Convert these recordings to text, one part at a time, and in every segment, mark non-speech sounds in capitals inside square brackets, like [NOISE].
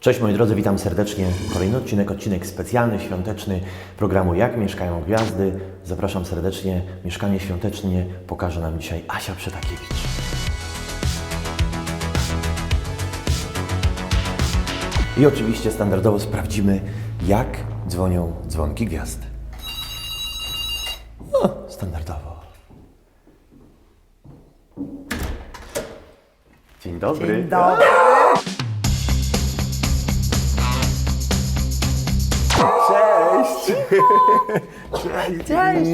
Cześć moi drodzy, witam serdecznie. Kolejny odcinek, odcinek specjalny, świąteczny programu Jak mieszkają gwiazdy. Zapraszam serdecznie. Mieszkanie świątecznie pokaże nam dzisiaj Asia Przetakiewicz. I oczywiście standardowo sprawdzimy, jak dzwonią dzwonki gwiazd. No, standardowo. Dzień dobry. Dzień dobry. [LAUGHS] Cześć! Cześć! Cześć.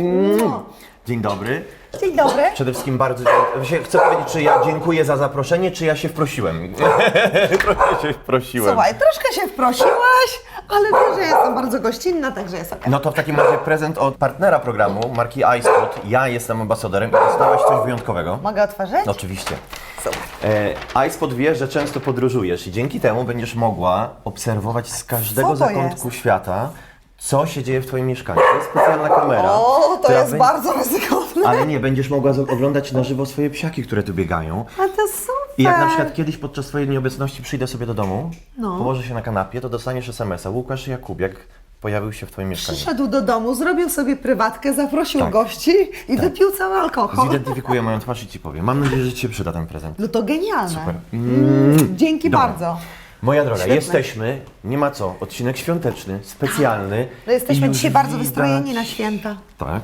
Dzień dobry. Dzień dobry. Przede wszystkim bardzo się chcę powiedzieć, czy ja dziękuję za zaproszenie, czy ja się wprosiłem. [LAUGHS] Trochę się wprosiłem. Słuchaj, troszkę się wprosiłaś, ale wiesz, że jestem bardzo gościnna, także jest okej. No to w takim razie prezent od partnera programu, marki iSpot. Ja jestem ambasadorem i dostałaś coś wyjątkowego. Mogę otworzyć? Oczywiście. Super. E, iSpot wie, że często podróżujesz i dzięki temu będziesz mogła obserwować z każdego Co to zakątku świata, co się dzieje w Twoim mieszkaniu. To jest specjalna kamera. O, to która jest bardzo ryzykowne. Ale nie, będziesz mogła z- oglądać na żywo swoje psiaki, które tu biegają. A to super. I jak na przykład kiedyś podczas Twojej nieobecności przyjdę sobie do domu, No. położę się na kanapie, to dostaniesz SMS-a. Łukasz Jakubiak pojawił się w Twoim mieszkaniu. Przyszedł do domu, zrobił sobie prywatkę, zaprosił Tak. gości i wypił cały alkohol. Zidentyfikuję moją twarz i Ci powiem. Mam nadzieję, że Ci się przyda ten prezent. No to genialne. Super. Mm, dzięki Dobra. bardzo. Moja droga, Świetne. jesteśmy, nie ma co, odcinek świąteczny, specjalny. No jesteśmy I już dzisiaj bardzo widać- wystrojeni na święta. Tak,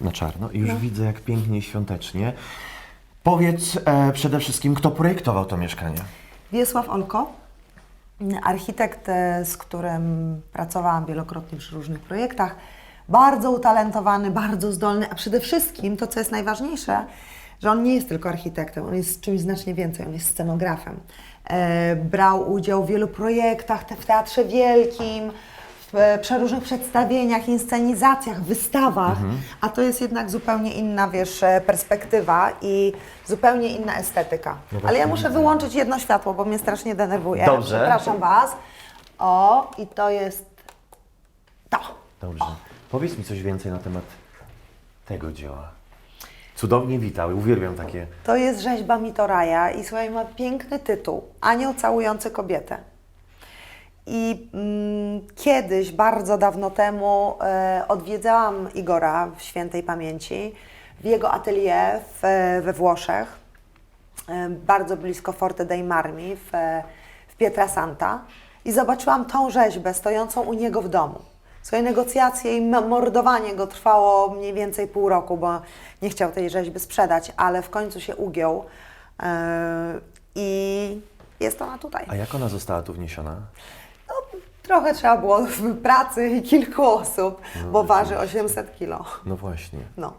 na czarno. I już widzę, jak pięknie i świątecznie. Powiedz e, przede wszystkim, kto projektował to mieszkanie? Wiesław Olko, architekt, e, z którym pracowałam wielokrotnie przy różnych projektach. Bardzo utalentowany, bardzo zdolny, a przede wszystkim to, co jest najważniejsze, że on nie jest tylko architektem, on jest czymś znacznie więcej, on jest scenografem. E, brał udział w wielu projektach w Teatrze Wielkim, w e, przeróżnych przedstawieniach, inscenizacjach, wystawach, a to jest jednak zupełnie inna, wiesz, e, perspektywa i zupełnie inna estetyka. Ale ja muszę wyłączyć jedno światło, bo mnie strasznie denerwuje. Dobrze. Przepraszam Was. O, i to jest to. Dobrze. Powiedz mi coś więcej na temat tego dzieła. Cudownie witały, uwielbiam takie. To jest rzeźba Mitoraja i słuchaj, ma piękny tytuł. Anioł całujący kobietę. I mm, kiedyś, bardzo dawno temu, e, odwiedzałam Igora w świętej pamięci, w jego atelier w, we Włoszech, e, bardzo blisko Forte dei Marmi w, e, w Pietrasanta i zobaczyłam tą rzeźbę stojącą u niego w domu. Swoje negocjacje i mordowanie go trwało mniej więcej pół roku, bo nie chciał tej rzeźby sprzedać, ale w końcu się ugiął e, i jest ona tutaj. A jak ona została tu wniesiona? No, trochę trzeba było pracy i kilku osób, bo waży 800 kilo. No właśnie. No.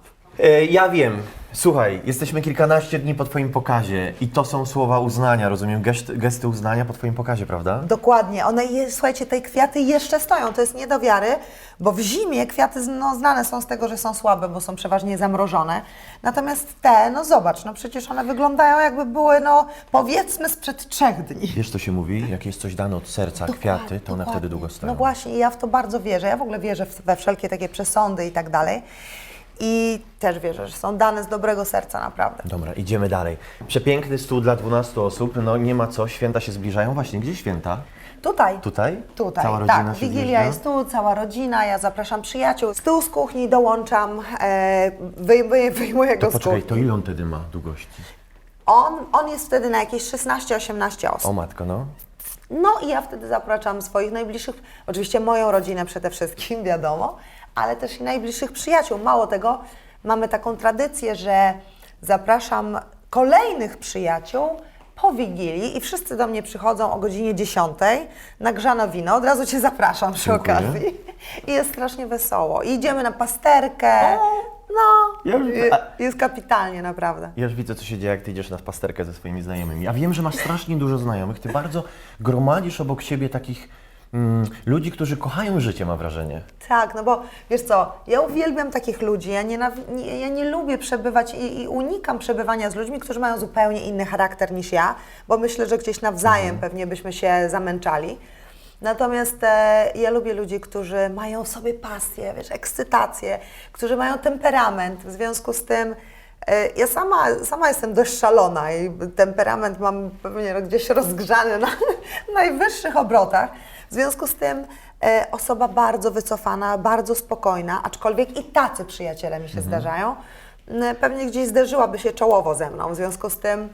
E, ja wiem. Słuchaj, jesteśmy kilkanaście dni po Twoim pokazie i to są słowa uznania, rozumiem, gesty, gesty uznania po Twoim pokazie, prawda? Dokładnie. One, je, słuchajcie, te kwiaty jeszcze stoją. To jest nie do wiary, bo w zimie kwiaty no, znane są z tego, że są słabe, bo są przeważnie zamrożone. Natomiast te, no zobacz, no przecież one wyglądają jakby były, no powiedzmy sprzed trzech dni. Wiesz, co się mówi? Jak jest coś dane od serca, kwiaty, to one Dokładnie. wtedy długo stoją. No właśnie, i ja w to bardzo wierzę. Ja w ogóle wierzę w, we wszelkie takie przesądy i tak dalej. I też wierzę, że są dane z dobrego serca, naprawdę. Dobra, idziemy dalej. Przepiękny stół dla 12 osób, no nie ma co, święta się zbliżają. Właśnie, gdzie święta? Tutaj. Tutaj? Tutaj, Cała rodzina tak. się Wigilia jest tu, cała rodzina, ja zapraszam przyjaciół. Stół z kuchni dołączam, e, wyjmuję, wyjmuję go To z poczekaj, kuchni. to ile on wtedy ma długości? On, on jest wtedy na jakieś 16-18 O osób. matko, no. No i ja wtedy zapraszam swoich najbliższych, oczywiście moją rodzinę przede wszystkim, wiadomo, ale też i najbliższych przyjaciół. Mało tego, mamy taką tradycję, że zapraszam kolejnych przyjaciół po Wigilii i wszyscy do mnie przychodzą o godzinie 10 na grzano wino. Od razu Cię zapraszam przy Dziękuję. okazji. I jest strasznie wesoło. I idziemy na pasterkę. No, Ja już- je- jest kapitalnie, naprawdę. Ja już widzę, co się dzieje, jak ty idziesz na pasterkę ze swoimi znajomymi. A wiem, że masz strasznie dużo znajomych. Ty bardzo gromadzisz obok siebie takich mm, ludzi, którzy kochają życie, mam wrażenie. Tak, no bo wiesz co, ja uwielbiam takich ludzi, ja nie, ja nie lubię przebywać i, i unikam przebywania z ludźmi, którzy mają zupełnie inny charakter niż ja, bo myślę, że gdzieś nawzajem pewnie byśmy się zamęczali. Natomiast e, ja lubię ludzi, którzy mają sobie pasję, wiesz, ekscytację, którzy mają temperament, w związku z tym E, Ja sama, sama jestem dość szalona i temperament mam pewnie gdzieś rozgrzany na [LAUGHS] najwyższych obrotach. W związku z tym e, osoba bardzo wycofana, bardzo spokojna, aczkolwiek i tacy przyjaciele mi się zdarzają, m, pewnie gdzieś zderzyłaby się czołowo ze mną. W związku z tym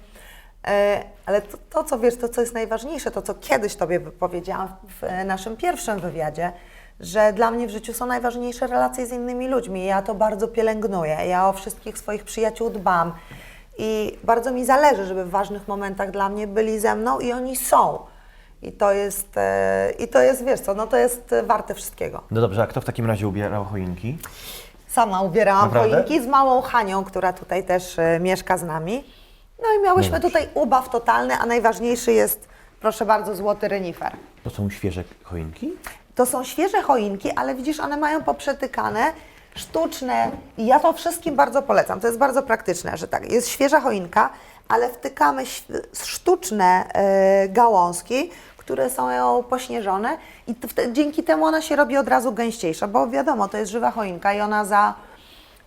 E, Ale to, to, co wiesz, to, co jest najważniejsze, to, co kiedyś Tobie powiedziałam w naszym pierwszym wywiadzie, że dla mnie w życiu są najważniejsze relacje z innymi ludźmi. Ja to bardzo pielęgnuję. Ja o wszystkich swoich przyjaciół dbam. I bardzo mi zależy, żeby w ważnych momentach dla mnie byli ze mną i oni są. I to jest, e, i to jest wiesz co, no to jest warte wszystkiego. No dobrze, a kto w takim razie ubierał choinki? Sama ubierałam Naprawdę? choinki z małą Hanią, która tutaj też e, mieszka z nami. No i miałyśmy tutaj ubaw totalny, a najważniejszy jest, proszę bardzo, złoty renifer. To są świeże choinki? To są świeże choinki, ale widzisz, one mają poprzetykane, sztuczne i ja to wszystkim bardzo polecam. To jest bardzo praktyczne, że tak, jest świeża choinka, ale wtykamy sztuczne e, gałązki, które są pośnieżone i dzięki temu ona się robi od razu gęściejsza, bo wiadomo, to jest żywa choinka i ona za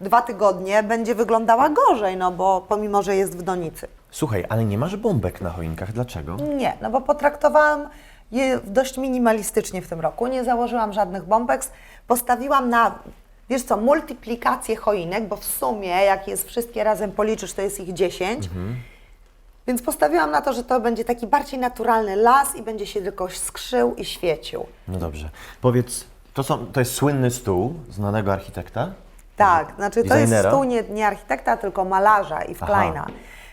dwa tygodnie będzie wyglądała gorzej, no bo pomimo, że jest w donicy. Słuchaj, ale nie masz bombek na choinkach, dlaczego? Nie, no bo potraktowałam je dość minimalistycznie w tym roku. Nie założyłam żadnych bombek. Postawiłam na, wiesz co, multiplikację choinek, bo w sumie, jak jest wszystkie razem policzysz, to jest ich 10. Więc postawiłam na to, że to będzie taki bardziej naturalny las i będzie się tylko skrzył i świecił. No dobrze. Powiedz, to, są, to jest słynny stół znanego architekta? Tak, znaczy to jest stół nie, nie architekta, tylko malarza i. Kleina.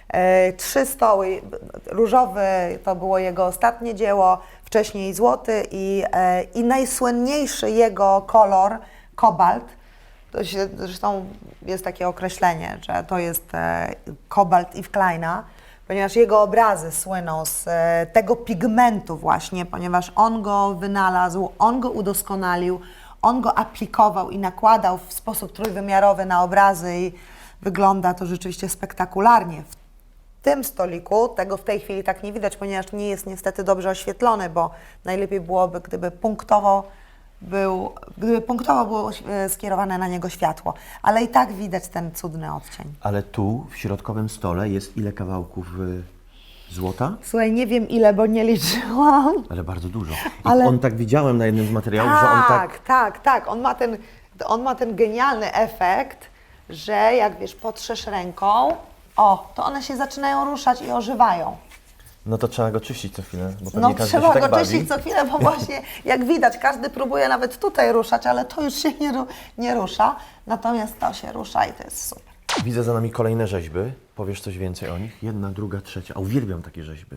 E, trzy stoły, różowy to było jego ostatnie dzieło, wcześniej złoty i, e, i najsłynniejszy jego kolor, kobalt. To się, zresztą jest takie określenie, że to jest e, kobalt i Kleina, ponieważ jego obrazy słyną z e, tego pigmentu właśnie, ponieważ on go wynalazł, on go udoskonalił, on go aplikował i nakładał w sposób trójwymiarowy na obrazy i wygląda to rzeczywiście spektakularnie. W tym stoliku, tego w tej chwili tak nie widać, ponieważ nie jest niestety dobrze oświetlony, bo najlepiej byłoby, gdyby punktowo był, gdyby punktowo było e, skierowane na niego światło, ale i tak widać ten cudny odcień. Ale tu, w środkowym stole, jest ile kawałków y, złota? Słuchaj, nie wiem ile, bo nie liczyłam. Ale bardzo dużo. I Ale- on tak widziałem na jednym z materiałów, że on tak... Tak, tak, tak. On ma, ten, on ma ten genialny efekt, że jak wiesz, potrzesz ręką, o, to one się zaczynają ruszać i ożywają. No to trzeba go czyścić co chwilę, bo pewnie No każdy trzeba się tak go bawi. czyścić co chwilę, bo właśnie [LAUGHS] jak widać, każdy próbuje nawet tutaj ruszać, ale to już się nie, ru- nie rusza, natomiast to się rusza i to jest super. Widzę za nami kolejne rzeźby. Powiesz coś więcej o nich? Jedna, druga, trzecia. A uwielbiam takie rzeźby.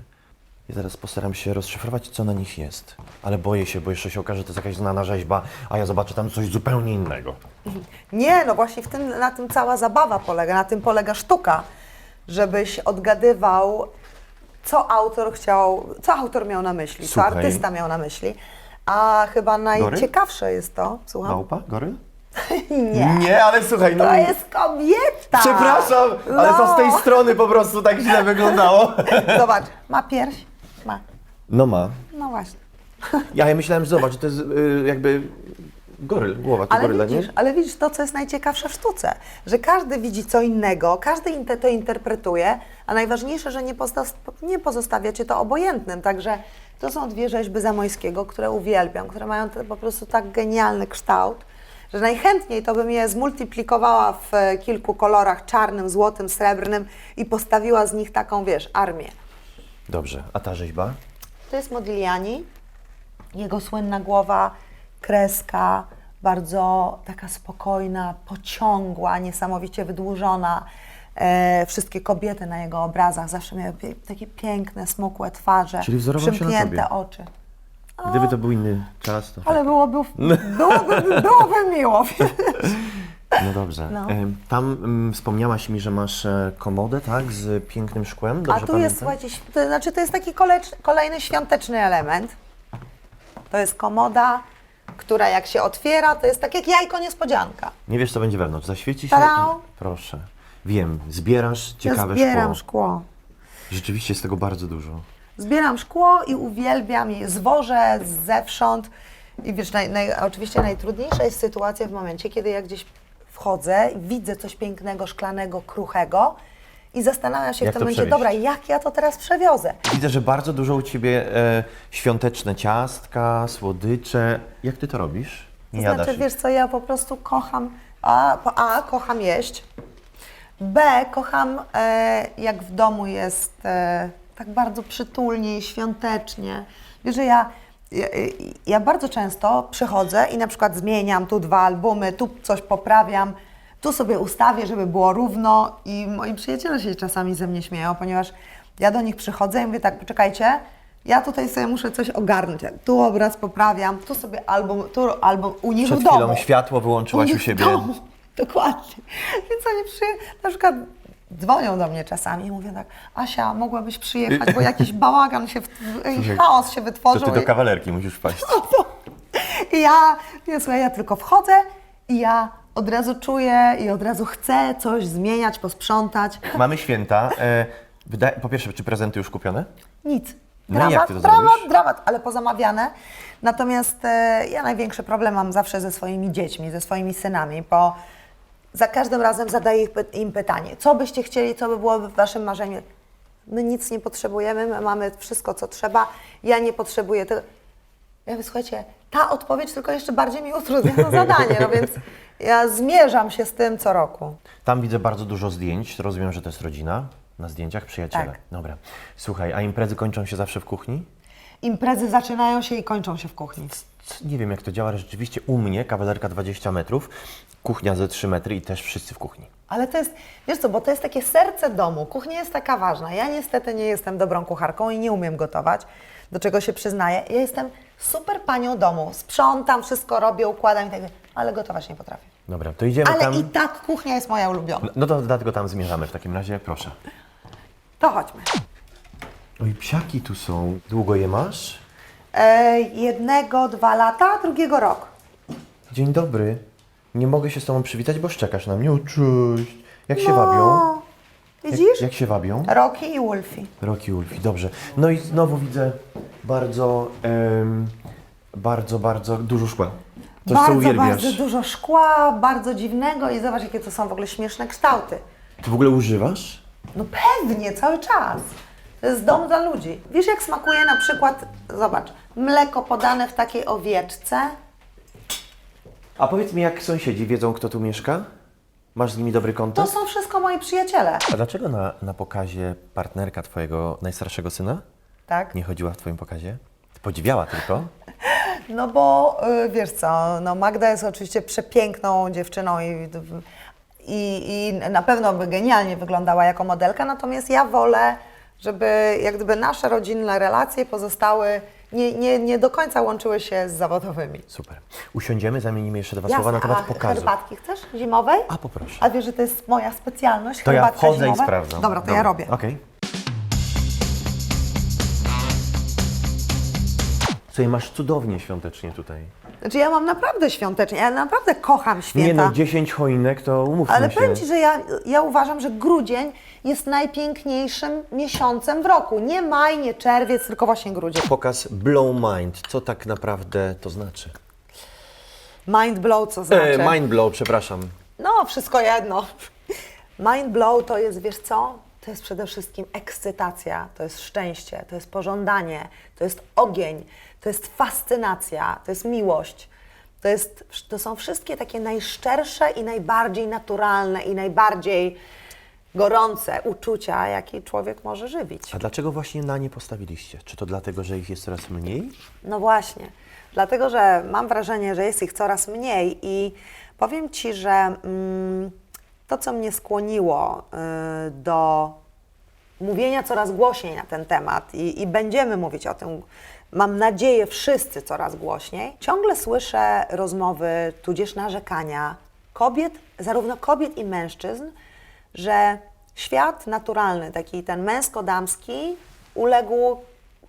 I zaraz postaram się rozszyfrować, co na nich jest. Ale boję się, bo jeszcze się okaże, że to jest jakaś znana rzeźba, a ja zobaczę tam coś zupełnie innego. [LAUGHS] Nie, no właśnie w tym, na tym cała zabawa polega, na tym polega sztuka, żebyś odgadywał, co autor chciał, co autor miał na myśli, Słuchaj. co artysta miał na myśli. A chyba najciekawsze jest to, słucham, Małpa? Goryl? [LAUGHS] nie, Nie, ale słuchaj, no... to jest kobieta. Przepraszam, ale to z tej No. strony po prostu tak źle wyglądało. [LAUGHS] Zobacz, ma pierś, ma, No ma. no właśnie. Ja myślałem, że zobacz, to jest y, jakby goryl, głowa to Ale goryla, widzisz, nie? ale widzisz to, co jest najciekawsze w sztuce, że każdy widzi co innego, każdy to interpretuje, a najważniejsze, że nie, pozosta- nie pozostawia Cię to obojętnym. Także to są dwie rzeźby Zamojskiego, które uwielbiam, które mają po prostu tak genialny kształt, że najchętniej to bym je zmultiplikowała w e, kilku kolorach, czarnym, złotym, srebrnym i postawiła z nich taką, wiesz, armię. Dobrze, a ta rzeźba? To jest Modigliani. Jego słynna głowa, kreska, bardzo taka spokojna, pociągła, niesamowicie wydłużona. E, wszystkie kobiety na jego obrazach zawsze miały pie- takie piękne, smukłe twarze, Czyli wzorował się na przymknięte tobie. oczy. Gdyby to był inny czas, to... Ale byłoby, byłoby, byłoby miło. [LAUGHS] No dobrze. No. Em, Tam mm, wspomniałaś mi, że masz e, komodę, tak? Z pięknym szkłem, A dobrze tu pamiętam? jest, słuchajcie, ś- to znaczy to jest taki kolecz, kolejny świąteczny element. To jest komoda, która jak się otwiera, to jest tak jak jajko niespodzianka. Nie wiesz, co będzie wewnątrz. Zaświeci się Tada! i... Proszę. Wiem, zbierasz ciekawe ja zbieram szkło. szkło. Rzeczywiście jest tego bardzo dużo. Zbieram szkło i uwielbiam je, zwożę zewsząd. I wiesz, naj, naj, oczywiście najtrudniejsza jest sytuacja w momencie, kiedy ja gdzieś wchodzę, widzę coś pięknego, szklanego, kruchego i zastanawiam się Jak w tym to momencie, przewieźć? dobra, jak ja to teraz przewiozę? Widzę, że bardzo dużo u Ciebie e, świąteczne ciastka, słodycze. Jak Ty to robisz? Nie To jadasz znaczy, ich. wiesz co, ja po prostu kocham, a, po, a kocham jeść, B, kocham e, jak w domu jest e, tak bardzo przytulnie i świątecznie. Wiesz, że ja, ja, ja bardzo często przychodzę i na przykład zmieniam tu dwa albumy, tu coś poprawiam, tu sobie ustawię, żeby było równo i moi przyjaciele się czasami ze mnie śmieją, ponieważ ja do nich przychodzę i mówię tak, poczekajcie, ja tutaj sobie muszę coś ogarnąć. Tu obraz poprawiam, tu sobie album, tu album u nich Przed w domu. chwilą światło wyłączyłaś u w siebie. domu. [LAUGHS] Dokładnie. Więc oni przy, na przykład dzwonią do mnie czasami i mówią tak, Asia, mogłabyś przyjechać, bo jakiś [LAUGHS] bałagan się, w, chaos się To wytworzył. Ty do kawalerki musisz wpaść. [LAUGHS] I ja, ja, słuchaj, ja tylko wchodzę i ja od razu czuję i od razu chcę coś zmieniać, posprzątać. Mamy święta. E, po pierwsze, czy prezenty już kupione? Nic. No i Dramat, jak ty to dramat, zrobisz? dramat, ale pozamawiane. Natomiast e, ja największy problem mam zawsze ze swoimi dziećmi, ze swoimi synami, bo za każdym razem zadaję ich py- im pytanie, co byście chcieli, co by było w waszym marzeniu. My nic nie potrzebujemy, my mamy wszystko, co trzeba. Ja nie potrzebuję tego. Ja mówię, słuchajcie, ta odpowiedź tylko jeszcze bardziej mi utrudnia to zadanie, no więc [LAUGHS] ja zmierzam się z tym co roku. Tam widzę bardzo dużo zdjęć. Rozumiem, że to jest rodzina. Na zdjęciach przyjaciele. Tak. Dobra. Słuchaj, a imprezy kończą się zawsze w kuchni? Imprezy zaczynają się i kończą się w kuchni. Nie wiem, jak to działa, ale rzeczywiście u mnie kawalerka 20 metrów, kuchnia ze 3 metry i też wszyscy w kuchni. Ale to jest, wiesz co, bo to jest takie serce domu. Kuchnia jest taka ważna. Ja niestety nie jestem dobrą kucharką i nie umiem gotować, do czego się przyznaję. Ja jestem super panią domu. Sprzątam, wszystko robię, układam i tak dalej, ale gotować nie potrafię. Dobra, to idziemy Ale tam. i tak kuchnia jest moja ulubiona. No to dlatego tam zmierzamy w takim razie, proszę. To chodźmy. Oj, psiaki tu są. Długo je masz? E, jednego, dwa lata, drugiego rok. Dzień dobry. Nie mogę się z Tobą przywitać, bo szczekasz na mnie. O, cześć. Jak się No, wabią? Widzisz? Jak, jak się wabią? Roki i Wolfie. Roki Ulfi, dobrze. No i znowu widzę bardzo, em, bardzo, bardzo dużo szkła. Coś, co bardzo, uwielbiasz. bardzo dużo szkła, bardzo dziwnego i zobacz, jakie to są w ogóle śmieszne kształty. Ty w ogóle używasz? No pewnie, cały czas. To jest dom dla ludzi. Wiesz, jak smakuje na przykład, zobacz, mleko podane w takiej owieczce? A powiedz mi, jak sąsiedzi wiedzą, kto tu mieszka? Masz z nimi dobry To kontakt? są wszystko moi przyjaciele. A dlaczego na, na pokazie partnerka Twojego najstarszego syna Tak? nie chodziła w Twoim pokazie? Podziwiała tylko? [LAUGHS] No bo y, wiesz co, no Magda jest oczywiście przepiękną dziewczyną i, i, i na pewno by genialnie wyglądała jako modelka, natomiast ja wolę, żeby jak gdyby nasze rodzinne relacje pozostały, nie, nie, nie do końca łączyły się z zawodowymi. Super. Usiądziemy, zamienimy jeszcze dwa słowa na temat a pokazu. herbatki chcesz? Zimowej? A poproszę. A wiesz, że to jest moja specjalność, To ja herbatka wchodzę zimowa? i sprawdzam. Dobra, to ja robię. Okej. Słuchaj, masz cudownie świątecznie tutaj. Znaczy ja mam naprawdę świątecznie, ja naprawdę kocham święta. Nie no, 10 choinek to umówmy Ale się. powiem Ci, że ja, ja uważam, że grudzień jest najpiękniejszym miesiącem w roku. Nie maj, nie czerwiec, tylko właśnie grudzień. Pokaz Blow Mind. Co tak naprawdę to znaczy? Mind blow, co znaczy? E, mind Blow, przepraszam. No, wszystko jedno. Mind blow to jest, wiesz co? To jest przede wszystkim ekscytacja, to jest szczęście, to jest pożądanie, to jest ogień, to jest fascynacja, to jest miłość. To, jest, to są wszystkie takie najszczersze i najbardziej naturalne i najbardziej gorące uczucia, jakie człowiek może żywić. A dlaczego właśnie na nie postawiliście? Czy to dlatego, że ich jest coraz mniej? No właśnie, dlatego że mam wrażenie, że jest ich coraz mniej i powiem Ci, że mm, to, co mnie skłoniło y, do mówienia coraz głośniej na ten temat i, i będziemy mówić o tym, mam nadzieję, wszyscy coraz głośniej, ciągle słyszę rozmowy, tudzież narzekania kobiet, zarówno kobiet i mężczyzn, że świat naturalny, taki ten męsko-damski, uległ,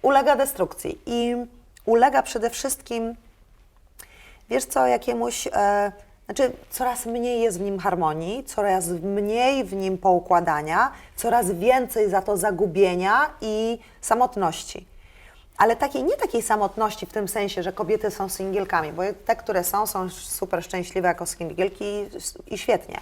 ulega destrukcji i ulega przede wszystkim wiesz co, jakiemuś, e, znaczy coraz mniej jest w nim harmonii, coraz mniej w nim poukładania, coraz więcej za to zagubienia i samotności. ale takiej, nie takiej samotności w tym sensie, że kobiety są singielkami, bo te, które są, są super szczęśliwe jako singielki i, i świetnie.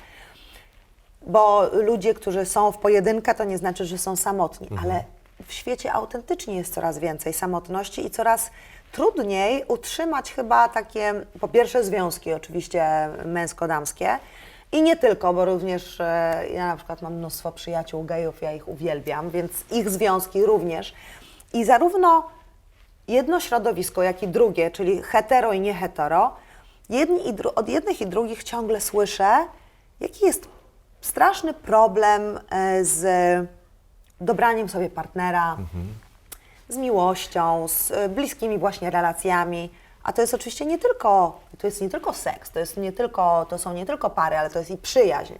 Bo ludzie, którzy są w pojedynkę, to nie znaczy, że są samotni, ale w świecie autentycznie jest coraz więcej samotności i coraz trudniej utrzymać chyba takie, po pierwsze związki oczywiście męsko-damskie i nie tylko, bo również e, ja na przykład mam mnóstwo przyjaciół gejów, ja ich uwielbiam, więc ich związki również. I zarówno jedno środowisko, jak i drugie, czyli hetero i nie hetero, jedni i dru- od jednych i drugich ciągle słyszę, jaki jest straszny problem e, z dobraniem sobie partnera, z miłością, z e, bliskimi właśnie relacjami. A to jest oczywiście nie tylko, to jest nie tylko seks, to, jest nie tylko, to są nie tylko pary, ale to jest i przyjaźń.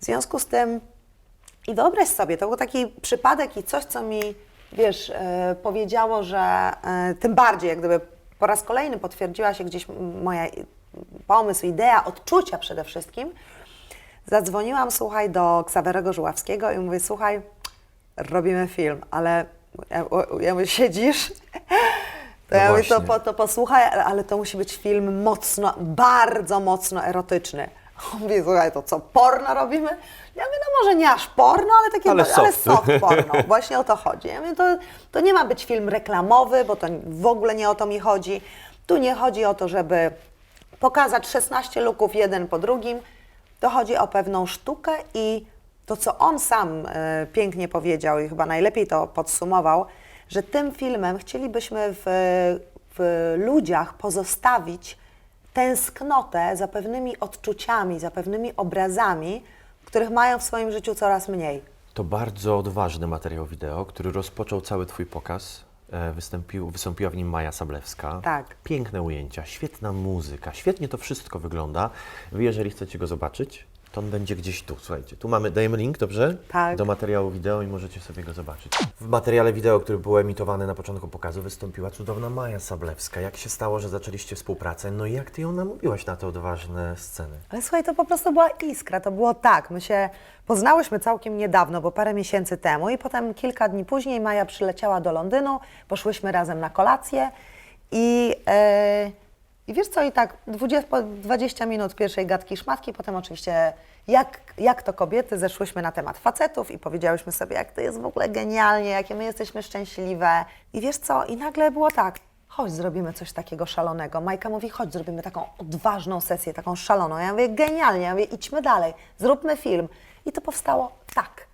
W związku z tym i wyobraź sobie, to był taki przypadek i coś, co mi, wiesz, e, powiedziało, że e, tym bardziej, jak gdyby po raz kolejny potwierdziła się gdzieś moja pomysł, idea, odczucia przede wszystkim. Zadzwoniłam, słuchaj, do Ksawerego Żuławskiego i mówię, słuchaj, robimy film, ale ja, mówię, siedzisz? To No ja mówię, to, właśnie. po, to posłuchaj, ale to musi być film mocno, bardzo mocno erotyczny. [LAUGHS] On mówi, słuchaj, to co, porno robimy? Ja mówię, no może nie aż porno, ale takie, Ale ale soft. soft, porno. [LAUGHS] Właśnie o to chodzi. Ja mówię, to, to nie ma być film reklamowy, bo to w ogóle nie o to mi chodzi. Tu nie chodzi o to, żeby pokazać 16 luków jeden po drugim. To chodzi o pewną sztukę i to, co on sam e, pięknie powiedział i chyba najlepiej to podsumował, że tym filmem chcielibyśmy w, w ludziach pozostawić tęsknotę za pewnymi odczuciami, za pewnymi obrazami, których mają w swoim życiu coraz mniej. To bardzo odważny materiał wideo, który rozpoczął cały Twój pokaz. E, Wystąpił, wystąpiła w nim Maja Sablewska. Tak. Piękne ujęcia, świetna muzyka, świetnie to wszystko wygląda. Wy, jeżeli chcecie go zobaczyć, to on będzie gdzieś tu. Słuchajcie, tu mamy, dajemy link, dobrze? Tak. Do materiału wideo i możecie sobie go zobaczyć. W materiale wideo, który był emitowany na początku pokazu, wystąpiła cudowna Maja Sablewska. Jak się stało, że zaczęliście współpracę? No i jak Ty ją namówiłaś na te odważne sceny? Ale słuchaj, to po prostu była iskra, to było tak. My się poznałyśmy całkiem niedawno, bo parę miesięcy temu i potem kilka dni później Maja przyleciała do Londynu, poszłyśmy razem na kolację i, e, i wiesz co, i tak 20, po 20 minut pierwszej gadki szmatki, potem oczywiście jak, jak to kobiety, zeszłyśmy na temat facetów i powiedziałyśmy sobie, jak to jest w ogóle genialnie, jakie my jesteśmy szczęśliwe. I wiesz co, i nagle było tak, chodź, zrobimy coś takiego szalonego. Majka mówi, chodź, zrobimy taką odważną sesję, taką szaloną. Ja mówię, genialnie, ja mówię, idźmy dalej, zróbmy film. I to powstało tak,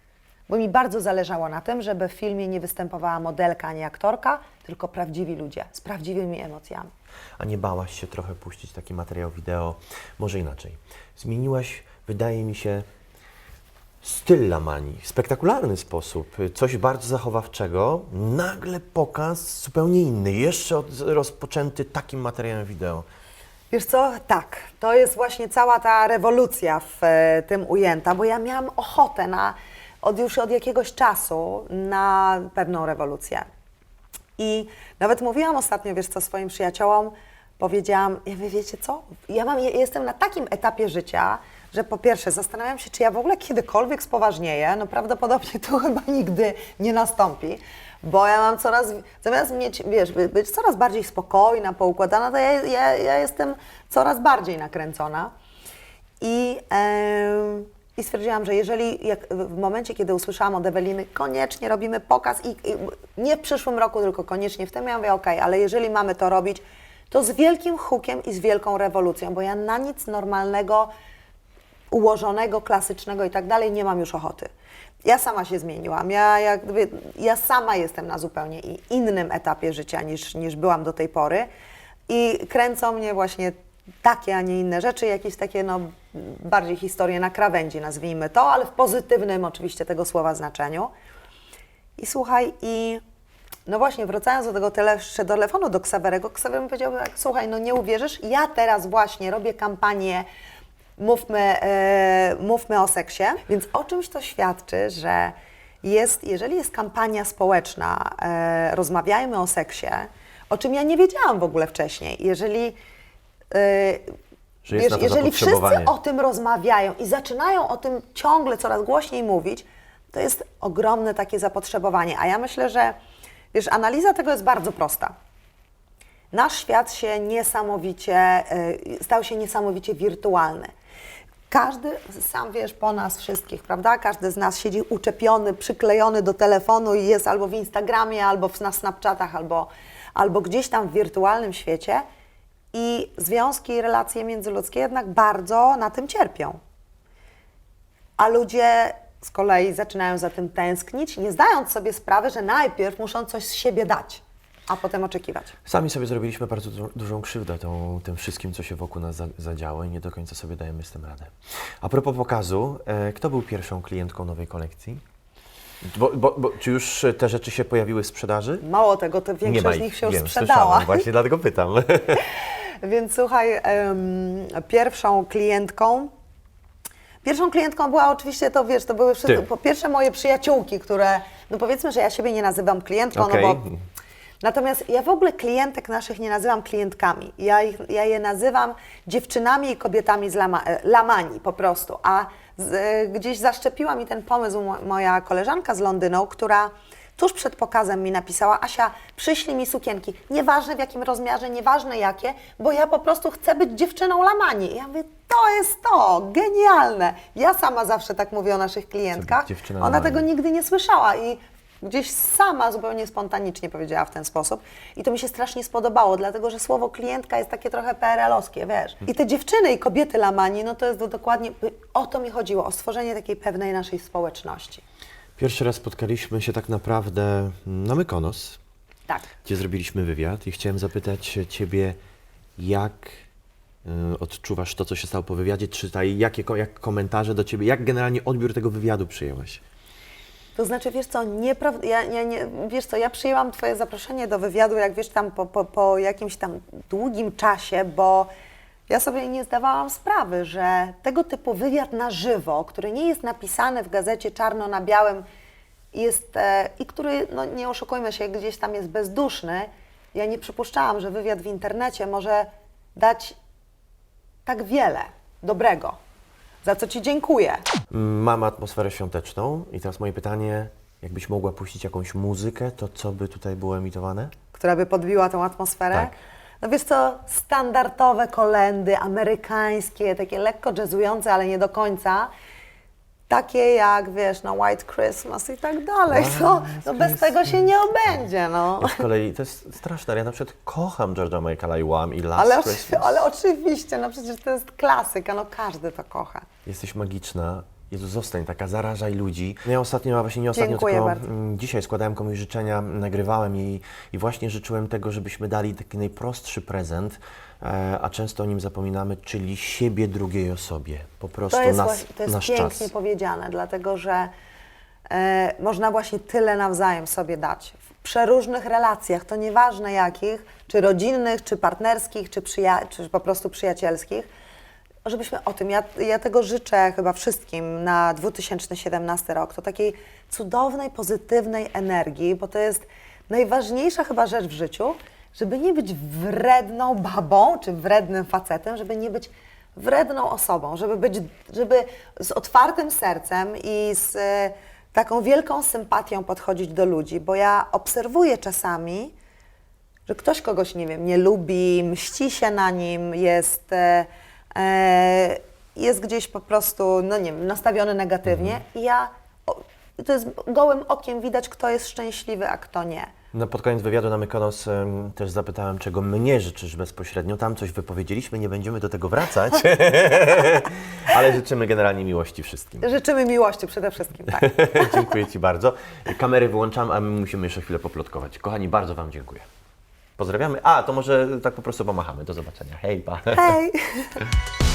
bo mi bardzo zależało na tym, żeby w filmie nie występowała modelka ani aktorka, tylko prawdziwi ludzie z prawdziwymi emocjami. A nie bałaś się trochę puścić taki materiał wideo? Może inaczej. Zmieniłaś, wydaje mi się, styl Lamani w spektakularny sposób. Coś bardzo zachowawczego. Nagle pokaz zupełnie inny, jeszcze rozpoczęty takim materiałem wideo. Wiesz co, tak, to jest właśnie cała ta rewolucja w e, tym ujęta, bo ja miałam ochotę na, od już od jakiegoś czasu na pewną rewolucję. I nawet mówiłam ostatnio, wiesz co, swoim przyjaciołom, powiedziałam, ja mówię, wiecie co, ja mam, ja jestem na takim etapie życia, że po pierwsze zastanawiam się, czy ja w ogóle kiedykolwiek spoważnieję, no prawdopodobnie to [LAUGHS] chyba nigdy nie nastąpi, bo ja mam coraz, zamiast mieć, wiesz, by- być coraz bardziej spokojna, poukładana, to ja, ja, ja jestem coraz bardziej nakręcona. I, em, I stwierdziłam, że jeżeli w momencie, kiedy usłyszałam od Eweliny, koniecznie robimy pokaz i, i nie w przyszłym roku, tylko koniecznie w tym, ja mówię, okej, ale jeżeli mamy to robić, to z wielkim hukiem i z wielką rewolucją, bo ja na nic normalnego, ułożonego, klasycznego i tak dalej nie mam już ochoty. Ja sama się zmieniłam. Ja, gdyby, ja sama jestem na zupełnie innym etapie życia niż, niż byłam do tej pory i kręcą mnie właśnie takie, a nie inne rzeczy, jakieś takie no, bardziej historie na krawędzi, nazwijmy to, ale w pozytywnym oczywiście tego słowa znaczeniu. I słuchaj, i no właśnie, wracając do tego tele, do telefonu do Ksawerego, Ksawery mi powiedział, tak, słuchaj, no nie uwierzysz, ja teraz właśnie robię kampanię Mówmy, e, mówmy o seksie, więc o czymś to świadczy, że jest, jeżeli jest kampania społeczna, e, rozmawiajmy o seksie, o czym ja nie wiedziałam w ogóle wcześniej, jeżeli Że jest to jeżeli wszyscy o tym rozmawiają i zaczynają o tym ciągle coraz głośniej mówić, to jest ogromne takie zapotrzebowanie. A ja myślę, że Wiesz, analiza tego jest bardzo prosta. Nasz świat się niesamowicie, y, stał się niesamowicie wirtualny. Każdy, sam wiesz, po nas wszystkich, prawda? Każdy z nas siedzi uczepiony, przyklejony do telefonu i jest albo w Instagramie, albo na Snapchatach, albo, albo gdzieś tam w wirtualnym świecie. I związki i relacje międzyludzkie jednak bardzo na tym cierpią. A ludzie z kolei zaczynają za tym tęsknić, nie zdając sobie sprawy, że najpierw muszą coś z siebie dać, a potem oczekiwać. Sami sobie zrobiliśmy bardzo du- dużą krzywdę tą, tym wszystkim, co się wokół nas za, zadziało i nie do końca sobie dajemy z tym radę. A propos pokazu, e, kto był pierwszą klientką nowej kolekcji? Bo, bo, bo, czy już te rzeczy się pojawiły w sprzedaży? Mało tego, to nie większość ma z ich, nich się już wiem, sprzedała. Właśnie dlatego pytam. [LAUGHS] Więc słuchaj, em, pierwszą klientką. Pierwszą klientką była oczywiście to, wiesz, to były wszystkie, po pierwsze moje przyjaciółki, które, no powiedzmy, że ja siebie nie nazywam klientką, Okej. no bo Natomiast ja w ogóle klientek naszych nie nazywam klientkami. Ja, ich, ja je nazywam dziewczynami i kobietami z lama, e, lamani po prostu. A z, e, gdzieś zaszczepiła mi ten pomysł mo- moja koleżanka z Londynu, która tuż przed pokazem mi napisała: Asia, przyślij mi sukienki. Nieważne w jakim rozmiarze, nieważne jakie, bo ja po prostu chcę być dziewczyną lamani. I ja mówię, to jest to, genialne. Ja sama zawsze tak mówię o naszych klientkach. dziewczyna Ona lamani. tego nigdy nie słyszała i gdzieś sama zupełnie spontanicznie powiedziała w ten sposób. I to mi się strasznie spodobało, dlatego że słowo klientka jest takie trochę PRL-owskie, wiesz. I te dziewczyny i kobiety lamani, no to jest do- dokładnie, o to mi chodziło, o stworzenie takiej pewnej naszej społeczności. Pierwszy raz spotkaliśmy się tak naprawdę na Mykonos, Tak. gdzie zrobiliśmy wywiad i chciałem zapytać Ciebie, jak y, odczuwasz to, co się stało po wywiadzie, czytaj, jakie jak komentarze do Ciebie, jak generalnie odbiór tego wywiadu przyjęłaś? To znaczy, wiesz co, nieprawda, ja, ja nie, wiesz co, ja przyjęłam Twoje zaproszenie do wywiadu, jak wiesz, tam po, po, po jakimś tam długim czasie, bo ja sobie nie zdawałam sprawy, że tego typu wywiad na żywo, który nie jest napisany w gazecie czarno na białym jest, e, i który, no nie oszukujmy się, gdzieś tam jest bezduszny, ja nie przypuszczałam, że wywiad w internecie może dać tak wiele dobrego, za co Ci dziękuję. Mam atmosferę świąteczną i teraz moje pytanie, jakbyś mogła puścić jakąś muzykę, to co by tutaj było emitowane? która by podbiła tą atmosferę. Tak. No wiesz co, standardowe kolendy amerykańskie, takie lekko jazzujące, ale nie do końca. Takie jak, wiesz, no White Christmas i tak dalej. No, no bez tego się nie obędzie, no. Ja z kolei, to jest straszne, ja na przykład kocham George'a Michaela i Wham i Last Ale, oczy- Christmas. ale oczywiście, no przecież to jest klasyka, no każdy to kocha. Jesteś magiczna. Jezu, zostań taka, zarażaj ludzi. No Ja ostatnio, a właśnie nie ostatnio, Dziękuję tylko bardzo. mm, dzisiaj składałem komuś życzenia, nagrywałem i, i właśnie życzyłem tego, żebyśmy dali taki najprostszy prezent, e, a często o nim zapominamy, czyli siebie drugiej osobie. Po prostu To jest, nas, właśnie, to jest nasz pięknie czas. powiedziane, dlatego że e, można właśnie tyle nawzajem sobie dać. W przeróżnych relacjach, to nieważne jakich, czy rodzinnych, czy partnerskich, czy, przyja- czy po prostu przyjacielskich, żebyśmy o tym, ja, ja tego życzę chyba wszystkim na 2017 rok, to takiej cudownej, pozytywnej energii, bo to jest najważniejsza chyba rzecz w życiu, żeby nie być wredną babą czy wrednym facetem, żeby nie być wredną osobą, żeby być, żeby z otwartym sercem i z e, taką wielką sympatią podchodzić do ludzi, bo ja obserwuję czasami, że ktoś kogoś, nie wiem, nie lubi, mści się na nim, jest, e, jest gdzieś po prostu, no nie wiem, nastawiony negatywnie i ja, to jest gołym okiem widać, kto jest szczęśliwy, a kto nie. No, pod koniec wywiadu na Mykonos em, też zapytałem, czego mnie życzysz bezpośrednio. Tam coś wypowiedzieliśmy, nie będziemy do tego wracać, [LAUGHS] ale życzymy generalnie miłości wszystkim. Życzymy miłości przede wszystkim, tak. [LAUGHS] dziękuję Ci bardzo. Kamery wyłączam, a my musimy jeszcze chwilę poplotkować. Kochani, bardzo Wam dziękuję. Pozdrawiamy. A, to może tak po prostu pomachamy. Do zobaczenia. Hej, pa. Hej! [LAUGHS]